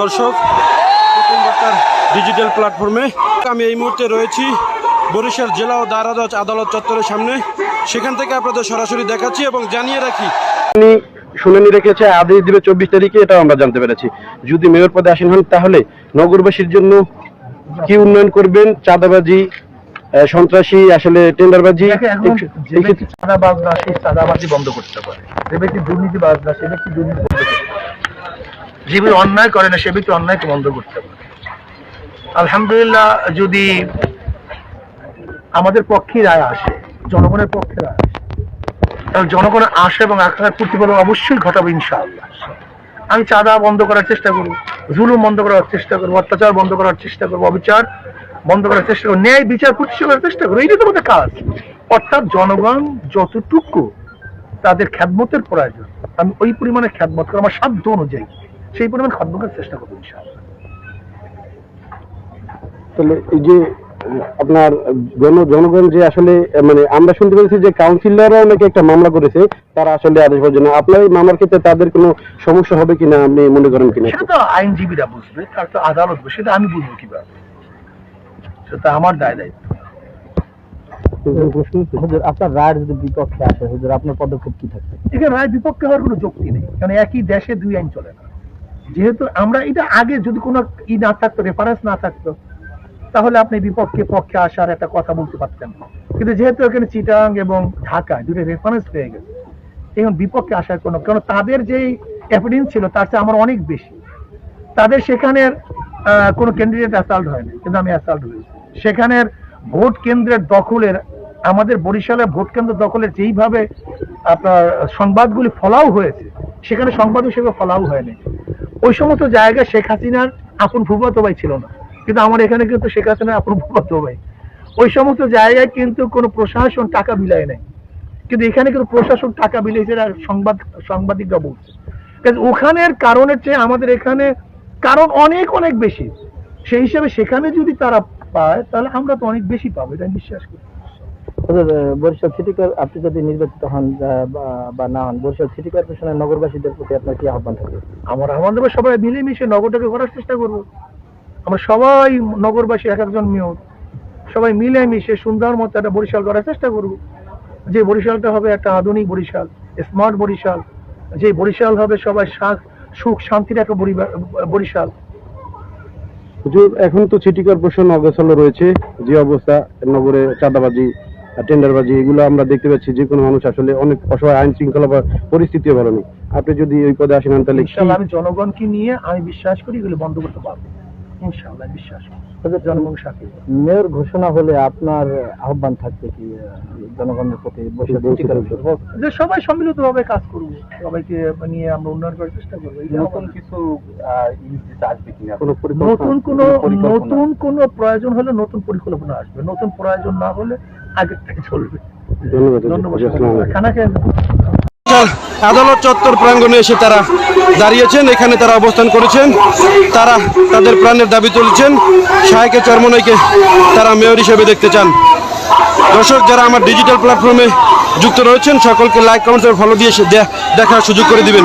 দর্শক প্রথম বার্তার ডিজিটাল প্ল্যাটফর্মে আমি এই মুহূর্তে রয়েছি বরিশাল জেলা ও দারাজ আদালত চত্বরের সামনে। সেখান থেকে আপনাদের সরাসরি দেখাচ্ছি এবং জানিয়ে রাখি উনি শুনানি রেখেছে আদেশ দিবে চব্বিশ তারিখে এটাও আমরা জানতে পেরেছি। যদি মেয়র পদে আসেন হন তাহলে নগরবাসীর জন্য কি উন্নয়ন করবেন? চাঁদাবাজি সন্ত্রাসী আসলে টেন্ডারবাজি এখন চাঁদাবাজ না সেই চাঁদাবাজি বন্ধ করতে পারে। যে ব্যক্তি দুর্নীতিবাজ না সে ব্যক্তি দুর্নীতি বন্ধ করতে পারে। যে ব্যক্তি অন্যায় করে না, সে ব্যক্তি অন্যায়কে বন্ধ করতে পারে। আলহামদুলিল্লাহ, যদি আমাদের পক্ষে রায় আসে, জনগণের পক্ষে রায় আসে, তাহলে জনগণের আশা এবং আকাঙ্ক্ষার প্রতিফলন অবশ্যই ঘটাবে ইনশাআল্লাহ। আমি চাঁদা বন্ধ করার চেষ্টা করব, জুলুম বন্ধ করার চেষ্টা করব, অত্যাচার বন্ধ করার চেষ্টা করব, অবিচার বন্ধ করার চেষ্টা করব, ন্যায় বিচার প্রতিষ্ঠা করার চেষ্টা করব এইটা তো আমাদের কাজ। অর্থাৎ জনগণ যতটুকু তাদের খ্যাতমতের প্রয়োজন, আমি ওই পরিমাণে খ্যাতমত আমার সাধ্য অনুযায়ী। সেই পরিমাণ খ্যাতমত করার চেষ্টা করব ইনশাআল্লাহ। তাহলে এই যে আপনার জন জনগণ যে আসলে মানে আমরা শুনতে পেরেছি যে কাউন্সিলররা নাকি একটা মামলা করেছে তারা আসলে আদেশ পাওয়ার জন্য। আপনার এই মামলার ক্ষেত্রে তাদের কোনো সমস্যা হবে কিনা আপনি মনে করেন কিনা? সেটা তো আইনজীবীরা বুঝবে তার তো আদালত বুঝবে সেটা আমি বুঝব কীভাবে। সেটা আমার দায় দায়িত্ব। হুজুর আপনার রায়ের যদি বিপক্ষে আসে হুজুর আপনার পদক্ষেপ কি থাকবে? এখানে রায় বিপক্ষে হওয়ার কোনো যুক্তি নেই কারণ একই দেশে দুই আইন চলে না। যেহেতু আমরা এটা আগে যদি কোনো ই না থাকতো রেফারেন্স না থাকতো, তাহলে আপনি বিপক্ষে পক্ষে আসার একটা কথা বলতে পারতেন। কিন্তু যেহেতু এখানে চিটাং এবং ঢাকা দুটো রেফারেন্স পেয়ে গেছে, এখন বিপক্ষে আসার কোনো কারণ তাদের যেই এভিডেন্স ছিল, তার চেয়ে আমার অনেক বেশি। তাদের সেখানের কোনো ক্যান্ডিডেট অ্যাসাল্ট হয়নি, কিন্তু আমি অ্যাসাল্ট হয়েছি। সেখানের ভোট কেন্দ্রের দখলের, আমাদের বরিশালের ভোট কেন্দ্র দখলের যেইভাবে আপনার সংবাদগুলি ফলাও হয়েছে, সেখানে সংবাদ হিসেবে ফলাও হয়নি। ওই সমস্ত জায়গায় শেখ হাসিনার আপন ভূগত ভাই ছিল না। কিন্তু আমার এখানে কিন্তু শেখ হাসিনার আপন ভূগত ভাই। ওই সমস্ত জায়গায় কিন্তু কোনো প্রশাসন টাকা বিলায় নাই। কিন্তু এখানে কিন্তু প্রশাসন টাকা বিলিয়েছে আর সংবাদ, সাংবাদিকরা বলছে। কারণ ওখানের কারণের চেয়ে আমাদের এখানে কারণ অনেক অনেক বেশি। সেই হিসাবে সেখানে যদি তারা পায়, তাহলে আমরা তো অনেক বেশি পাবো, এটা বিশ্বাস করি। বরিশাল সিটি আপনি যদি নির্বাচিত হন বা- না হন বরিশাল সিটি কর্পোরেশনের নগরবাসীদের প্রতি আপনার কি আহ্বান থাকবে? আমার আহ্বান আমাদের সবাই মিলেমিশে নগরটাকে করার চেষ্টা করব। আমরা সবাই নগরবাসী এক একজন মেয়র। সবাই মিলেমিশে সুন্দর মতো একটা বরিশাল করার চেষ্টা করব। যে বরিশালটা হবে একটা আধুনিক বরিশাল স্মার্ট বরিশাল। যে বরিশাল হবে সবাই শাক- সুখ শান্তির একটা পরিবার- বরিশাল। এখন তো সিটি কর্পোরেশন অগোছালো রয়েছে। যে অবস্থা নগরে চাঁদাবাজি টেন্ডারবাজি এগুলো আমরা দেখতে পাচ্ছি যে কোনো মানুষ আসলে অনেক অসহায়, আইন শৃঙ্খলা বা পরিস্থিতিও ভালো নেই। আপনি যদি ওই পদে আসেন তাহলে আমি জনগণকে নিয়ে আমি বিশ্বাস করি এগুলো বন্ধ করতে পারব। ইনশাল্লাহ বিশ্বাস সাথে মেয়র ঘোষণা হলে আপনার আহ্বান থাকবে কি জনগণের প্রতি যে সবাই সম্মিলিত ভাবে কাজ করব সবাইকে নিয়ে আমরা উন্নয়ন করার চেষ্টা করব আমাদের- কিছু নতুন কোন নতুন কোন প্রয়োজন হলে নতুন পরিকল্পনা আসবে। নতুন প্রয়োজন না হলে আগের থেকে চলবে। ধন্যবাদ ধন্যবাদ খানা খেয়ে আদালত চত্বর প্রাঙ্গণে এসে তারা দাঁড়িয়েছেন এখানে তারা অবস্থান করেছেন। তারা তাদের প্রাণের দাবি তুলছেন। শাহেকে চরমনাইকে তারা মেয়র হিসেবে দেখতে চান। দর্শক যারা আমার ডিজিটাল প্ল্যাটফর্মে যুক্ত রয়েছেন সকলকে লাইক কমেন্ট এবং ফলো দিয়ে দেখার সুযোগ করে দিবেন।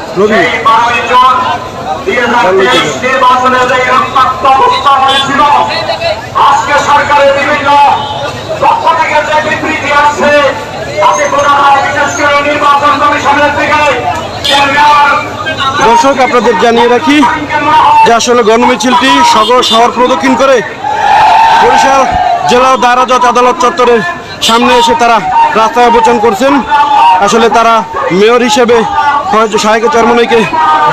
রবি। আজকে সরকারের বিভিন্ন পক্ষ থেকে যে বিবৃতি আসছে তাতে কোনো বিশেষ করে নির্বাচন কমিশনের থেকে দর্শক আপনাদের জানিয়ে রাখি যে আসলে গণমিছিলটি সগর শহর প্রদক্ষিণ করে বরিশাল জেলা দারাজত আদালত চত্বরের সামনে এসে তারা রাস্তায় অবস্থান করছেন। আসলে তারা মেয়র হিসেবে শাহেকে চরমনাইকে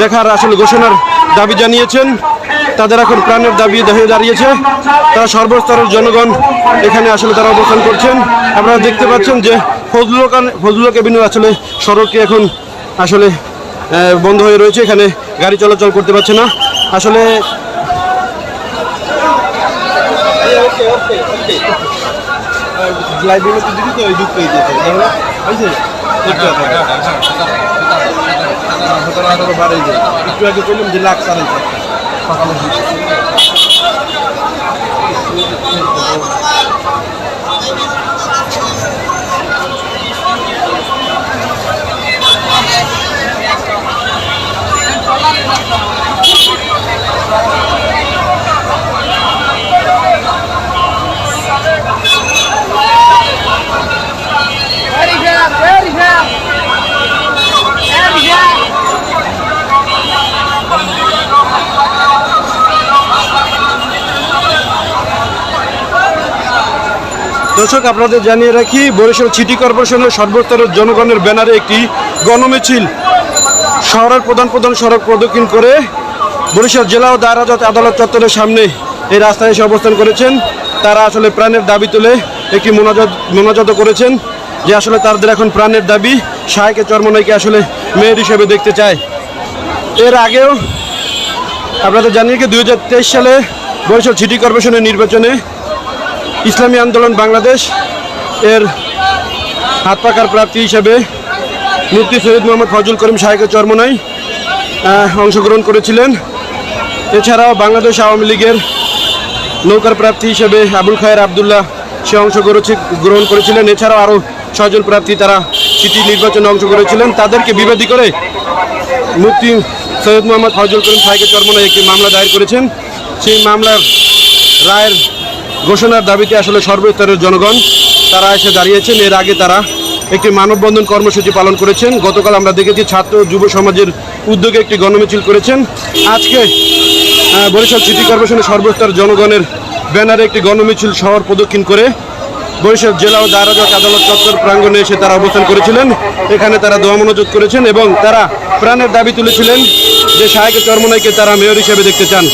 দেখার আসলে ঘোষণার দাবি জানিয়েছেন। তাদের এখন প্রাণের দাবি দাঁড়িয়েছে। তারা সর্বস্তরের জনগণ এখানে আসলে তারা অবস্থান করছেন। আপনারা দেখতে পাচ্ছেন যে ফজলুল ফজলুল কেবিনের আসলে সড়কটি এখন আসলে বন্ধ হয়ে রয়েছে। এখানে গাড়ি চলাচল করতে পারছে না। আসলে একটু আগে বললাম যে লাখ সাড়ে দর্শক, আপনাদের জানিয়ে রাখি, বরিশাল সিটি কর্পোরেশনের সর্বস্তরের জনগণের ব্যানারে একটি গণমিছিল। শহরের প্রধান প্রধান সড়ক প্রদক্ষিণ করে বরিশাল জেলা ও দায়রাজত আদালত চত্বরের সামনে এই রাস্তায় এসে অবস্থান করেছেন। তারা আসলে প্রাণের দাবি তুলে একটি মোনাজাত মোনাজাত করেছেন যে আসলে তাদের এখন প্রাণের দাবি। শাহকে চর্মনাইকে আসলে মেয়ের হিসেবে দেখতে চায়। এর আগেও আপনাদের জানিয়ে কি দুই হাজার তেইশ সালে বরিশাল সিটি কর্পোরেশনের নির্বাচনে ইসলামী আন্দোলন বাংলাদেশ এর হাত পাকার প্রার্থী হিসেবে মুফতি সৈয়দ মোহাম্মদ ফজল করিম শাহেকে চরমনাই অংশগ্রহণ করেছিলেন। এছাড়াও বাংলাদেশ আওয়ামী লীগের নৌকার প্রার্থী হিসেবে আবুল খায়ের আবদুল্লাহ, সে অংশ গ্রহণ করেছিলেন। এছাড়াও আরও ছয়জন প্রার্থী তারা সিটি নির্বাচনে অংশ করেছিলেন তাদেরকে বিবাদী করে মুফতি সৈয়দ মোহাম্মদ ফজল করিম শাহেকে চরমনাই একটি মামলা দায়ের করেছেন। সেই মামলার রায়ের ঘোষণার দাবিতে আসলে সর্বস্তরের জনগণ, তারা এসে দাঁড়িয়েছেন। এর আগে তারা একটি মানববন্ধন কর্মসূচি পালন করেছেন। গতকাল আমরা দেখেছি ছাত্র যুব সমাজের উদ্যোগে একটি গণমিছিল করেছেন। আজকে বরিশাল সিটি কর্পোরেশনের সর্বস্তর জনগণের ব্যানারে একটি গণমিছিল শহর প্রদক্ষিণ করে বরিশাল জেলা ও দারাজক আদালত চত্বর প্রাঙ্গণে এসে তারা অবস্থান করেছিলেন। এখানে তারা দোয়া মনোযোগ করেছেন এবং তারা প্রাণের দাবি তুলেছিলেন যে শাহেকে চরমনাইকে তারা মেয়র হিসেবে দেখতে চান।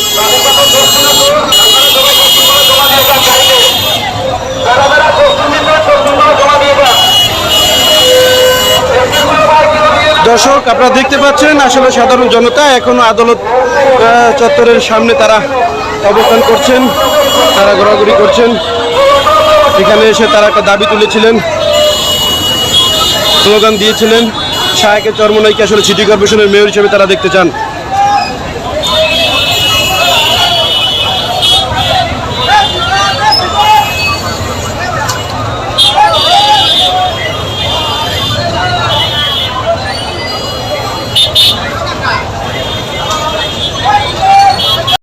দর্শক, আপনারা দেখতে পাচ্ছেন, আসলে সাধারণ জনতা এখনও আদালত চত্বরের সামনে তারা অবস্থান করছেন, তারা ঘোরাঘুরি করছেন। এখানে এসে তারা একটা দাবি তুলেছিলেন, স্লোগান দিয়েছিলেন, শাহকে চর্মনাইকে আসলে সিটি কর্পোরেশনের মেয়র হিসেবে তারা দেখতে চান।